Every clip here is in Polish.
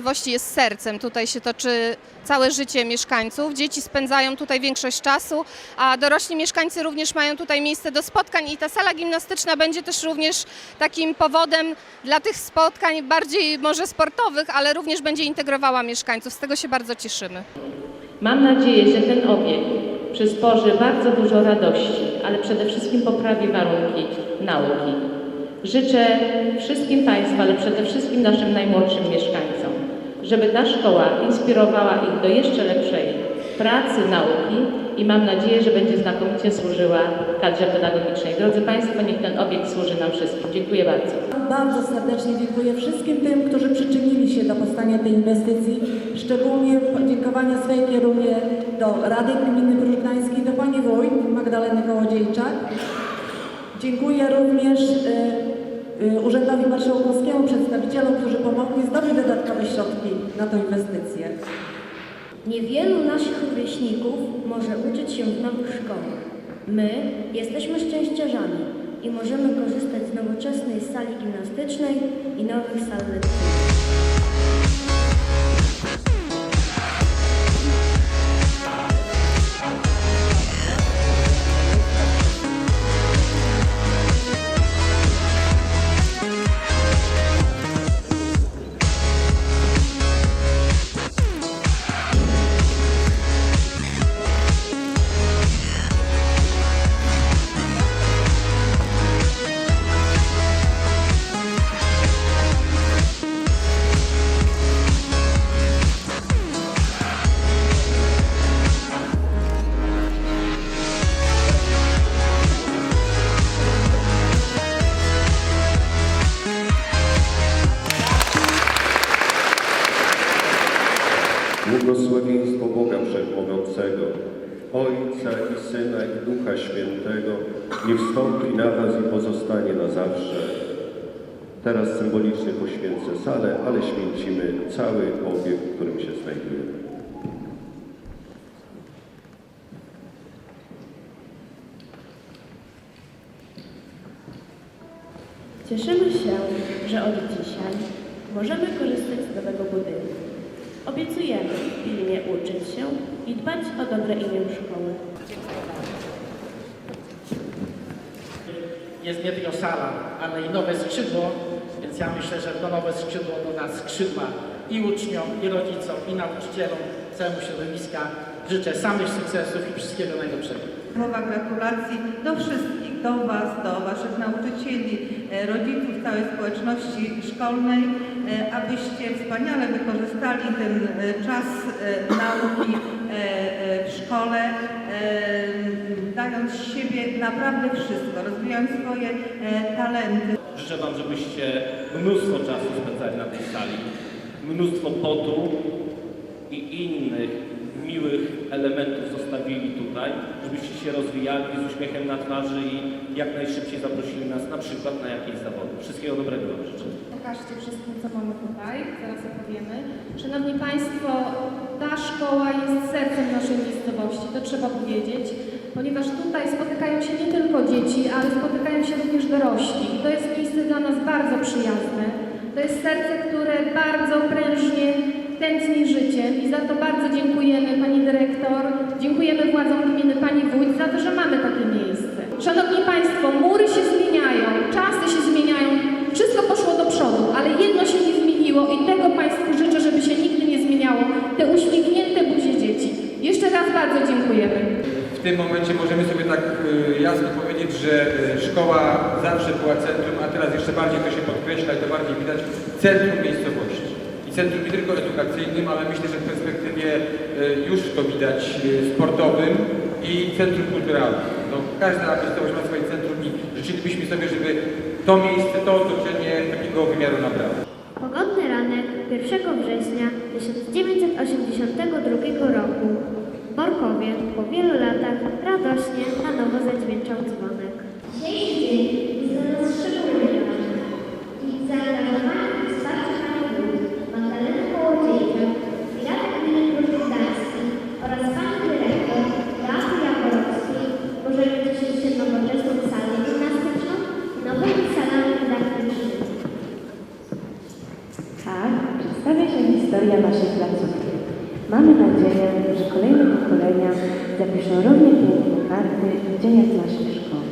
miejscowości jest sercem. Tutaj się toczy całe życie mieszkańców. Dzieci spędzają tutaj większość czasu, a dorośli mieszkańcy również mają tutaj miejsce do spotkań i ta sala gimnastyczna będzie też również takim powodem dla tych spotkań, bardziej może sportowych, ale również będzie integrowała mieszkańców. Z tego się bardzo cieszymy. Mam nadzieję, że ten obiekt przysporzy bardzo dużo radości, ale przede wszystkim poprawi warunki nauki. Życzę wszystkim Państwu, ale przede wszystkim naszym najmłodszym mieszkańcom, żeby ta szkoła inspirowała ich do jeszcze lepszej pracy, nauki i mam nadzieję, że będzie znakomicie służyła kadrze pedagogicznej. Drodzy Państwo, niech ten obiekt służy nam wszystkim. Dziękuję bardzo. Bardzo serdecznie dziękuję wszystkim tym, którzy przyczynili się do powstania tej inwestycji. Szczególnie podziękowania swej kieruję do Rady Gminy Próż Gdańskiej, do Pani Wójt Magdaleny Kołodziejczak. Dziękuję również y, Urzędowi Marszałkowskiemu, przedstawicielom, którzy pomogli zdobyć dodatkowe środki na tę inwestycję. Niewielu naszych rówieśników może uczyć się w nowych szkołach. My jesteśmy szczęściarzami i możemy korzystać z nowoczesnej sali gimnastycznej i nowych sal lekcyjnych. Pozostanie na zawsze. Teraz symbolicznie poświęcę salę, ale święcimy cały obiekt, w którym się znajdujemy. Cieszymy się, że od dzisiaj możemy korzystać z nowego budynku. Obiecujemy pilnie uczyć się i dbać o dobre imię szkoły. Jest nie tylko sala, ale i nowe skrzydło, więc ja myślę, że to nowe skrzydło doda skrzydła i uczniom, i rodzicom, i nauczycielom, całemu środowiska. Życzę samych sukcesów i wszystkiego najlepszego. Słowa gratulacji do wszystkich, do Was, do Waszych nauczycieli, e, rodziców, całej społeczności szkolnej, e, abyście wspaniale wykorzystali ten e, czas nauki w szkole, dając z siebie naprawdę wszystko, rozwijając swoje e, talenty. Życzę Wam, żebyście mnóstwo czasu spędzali na tej sali, mnóstwo potu i innych miłych elementów zostawili tutaj, żebyście się rozwijali z uśmiechem na twarzy i jak najszybciej zaprosili nas na przykład na jakieś zawody. Wszystkiego dobrego Wam życzę. Pokażcie wszystkim, co mamy tutaj, zaraz opowiemy. Szanowni Państwo, ta szkoła jest sercem naszej miejscowości, to trzeba powiedzieć, ponieważ tutaj spotykają się nie tylko dzieci, ale spotykają się również dorośli. To jest miejsce dla nas bardzo przyjazne. To jest serce, które bardzo prężnie tętni życiem i za to bardzo dziękujemy Pani Dyrektor, dziękujemy władzom gminy Pani Wójt za to, że mamy takie miejsce. Szanowni Państwo, mury się zmieniają, czasy się zmieniają, wszystko poszło do przodu, ale jedno się nie zmieniło i tego Państwu życzę, żeby się nigdy nie zmieniało. Te uśmiechnięte buzie dzieci. Jeszcze raz bardzo dziękujemy. W tym momencie możemy sobie tak y, jasno powiedzieć, że y, szkoła zawsze była centrum, a teraz jeszcze bardziej to się podkreśla i to bardziej widać, centrum miejscowości. I centrum nie tylko edukacyjnym, ale myślę, że w perspektywie y, już to widać sportowym i centrum kulturalnym. No, każda miejscowość ma swoje centrum i życzylibyśmy sobie, żeby to miejsce, to otoczenie takiego wymiaru nabrało. Pogodny ranek 1 września 1982 roku. W Borkowie po wielu latach radośnie na nowo zadźwięczał dzwonek. Dzisiejszy dzień jest dla nas szczególnie ważny. I zaangażowanie i wsparcie Pani Kołodziejczak i Rady Gminy Gdański oraz Pani Dyrektor Beaty Jaworowskiej możemy cieszyć się nowoczesną salą gimnastyczną i nowymi salami dydaktycznymi. Tak, przedstawia się historia Waszej placówki. Mamy nadzieję, że kolejne pokolenia zapiszą równie piękne karty w dziejach naszej szkoły.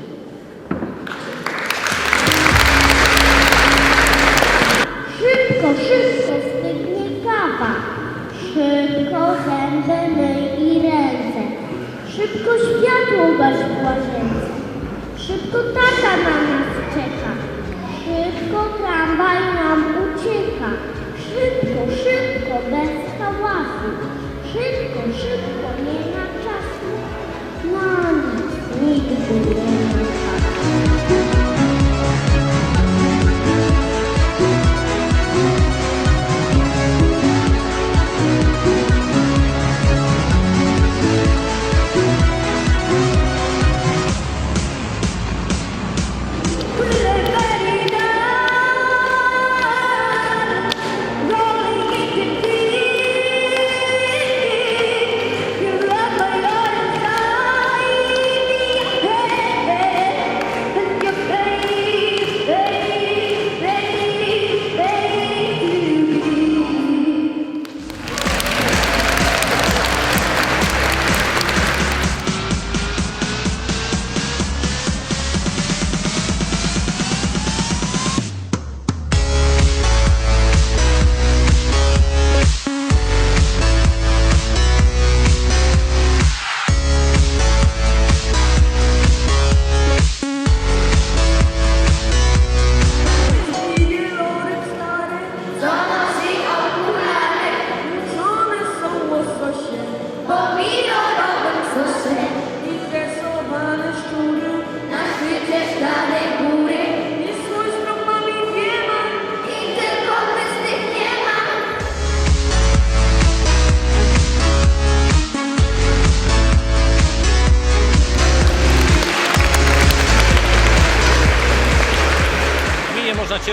Szybko, szybko stygnie kawa. Szybko zęby myj i ręce. Szybko światło gaś w łazience. Szybko tata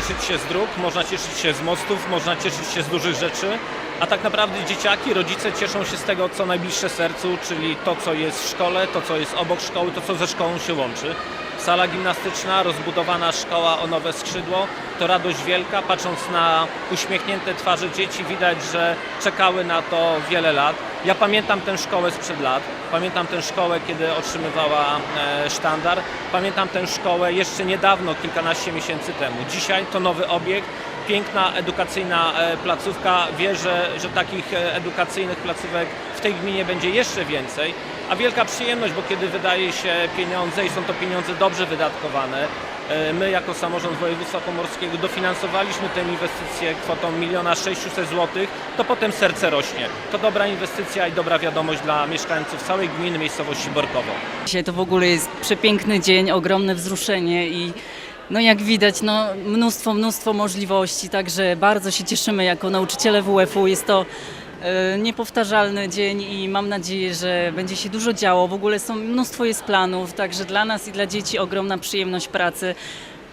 cieszyć się z dróg, można cieszyć się z mostów, można cieszyć się z dużych rzeczy, a tak naprawdę dzieciaki, rodzice cieszą się z tego, co najbliższe sercu, czyli to, co jest w szkole, to, co jest obok szkoły, to, co ze szkołą się łączy. Sala gimnastyczna, rozbudowana szkoła o nowe skrzydło, to radość wielka. Patrząc na uśmiechnięte twarze dzieci, widać, że czekały na to wiele lat. Ja pamiętam tę szkołę sprzed lat, pamiętam tę szkołę, kiedy otrzymywała e, sztandar, pamiętam tę szkołę jeszcze niedawno, kilkanaście miesięcy temu. Dzisiaj to nowy obiekt, piękna edukacyjna e, placówka. Wierzę, że takich e, edukacyjnych placówek w tej gminie będzie jeszcze więcej. A wielka przyjemność, bo kiedy wydaje się pieniądze i są to pieniądze dobrze wydatkowane, e, my jako samorząd województwa pomorskiego dofinansowaliśmy tę inwestycję kwotą 1 600 zł, to potem serce rośnie. To dobra inwestycja i dobra wiadomość dla mieszkańców całej gminy, miejscowości Borkowo. Dzisiaj to w ogóle jest przepiękny dzień, ogromne wzruszenie i no jak widać, no mnóstwo, mnóstwo możliwości, także bardzo się cieszymy jako nauczyciele WF-u. Jest to e, niepowtarzalny dzień i mam nadzieję, że będzie się dużo działo. W ogóle są mnóstwo jest planów, także dla nas i dla dzieci ogromna przyjemność pracy.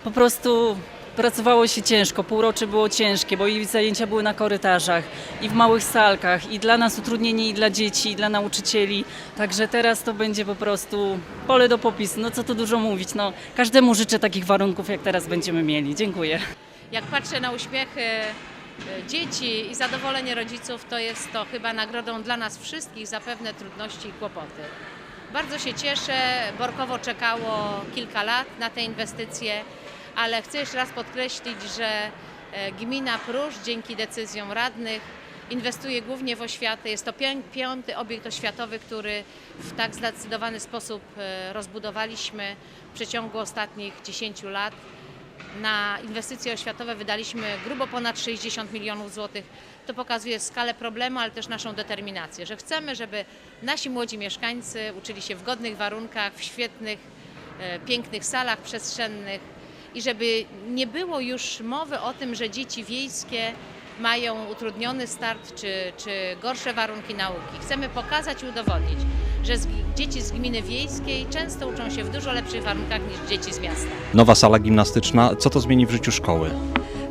Po prostu pracowało się ciężko, półrocze było ciężkie, bo i zajęcia były na korytarzach, i w małych salkach, i dla nas utrudnienie, i dla dzieci, i dla nauczycieli. Także teraz to będzie po prostu pole do popisu. No co tu dużo mówić, no każdemu życzę takich warunków, jak teraz będziemy mieli. Dziękuję. Jak patrzę na uśmiechy e, dzieci i zadowolenie rodziców, to jest to chyba nagrodą dla nas wszystkich za pewne trudności i kłopoty. Bardzo się cieszę. Borkowo czekało kilka lat na te inwestycje, ale chcę jeszcze raz podkreślić, że e, gmina Prusz dzięki decyzjom radnych inwestuje głównie w oświatę. Jest to piąty obiekt oświatowy, który w tak zdecydowany sposób e, rozbudowaliśmy w przeciągu ostatnich 10 lat. Na inwestycje oświatowe wydaliśmy grubo ponad 60 milionów złotych. To pokazuje skalę problemu, ale też naszą determinację, że chcemy, żeby nasi młodzi mieszkańcy uczyli się w godnych warunkach, w świetnych, e, pięknych salach przestrzennych i żeby nie było już mowy o tym, że dzieci wiejskie mają utrudniony start czy, czy gorsze warunki nauki. Chcemy pokazać i udowodnić, że z, dzieci z gminy wiejskiej często uczą się w dużo lepszych warunkach niż dzieci z miasta. Nowa sala gimnastyczna, co to zmieni w życiu szkoły?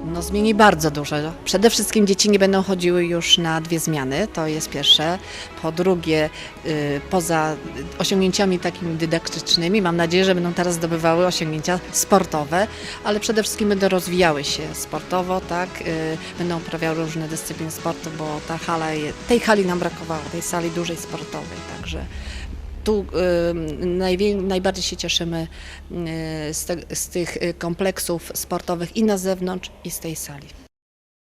No zmieni bardzo dużo. Przede wszystkim dzieci nie będą chodziły już na dwie zmiany, to jest pierwsze. Po drugie, y, poza osiągnięciami takimi dydaktycznymi, mam nadzieję, że będą teraz zdobywały osiągnięcia sportowe, ale przede wszystkim będą rozwijały się sportowo, tak? Y, Będą uprawiały różne dyscypliny sportu, bo ta hala, tej hali nam brakowało, tej sali dużej sportowej, także tu najbardziej się cieszymy y, z tych y, kompleksów sportowych i na zewnątrz, i z tej sali.